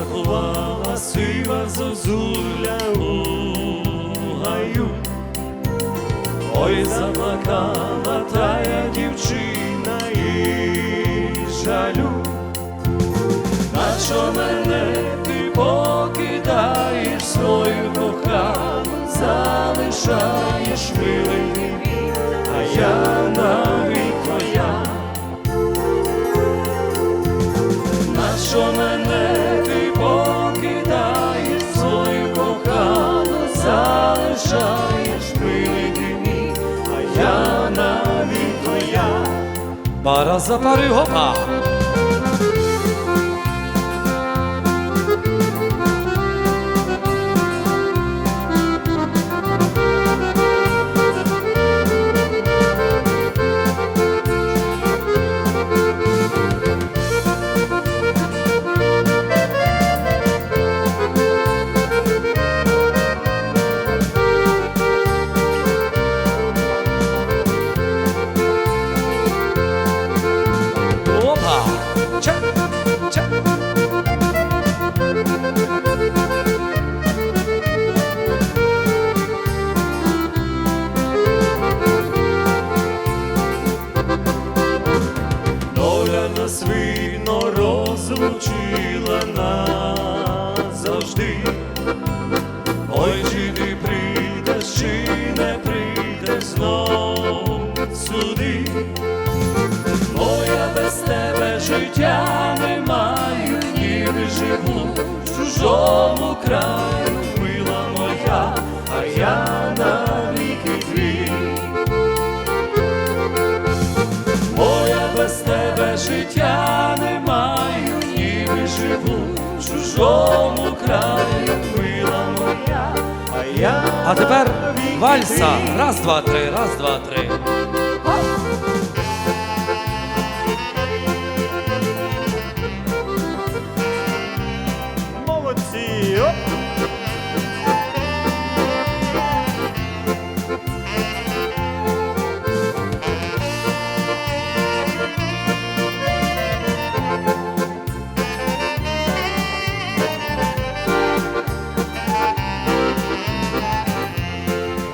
танцювала сива зозуля у гаю. Ой, заплакала тая дівчина і жалю. На що мене ти покидаєш свою кохану, залишаєш милий, а я навіть твоя. На що мене залишаєш милий мій, а я навіть твоя. Пара за пари гопа. Доля нас вільно розлучила назавжди. Ой, чи ти прийдеш, чи не прийдеш знов сюди. Бо я без тебе життя не маю, ніби живу в чужому краю, мила моя, а я чужому краю, мила моя, а я А тепер вальса. Раз, два, три, раз, два, три.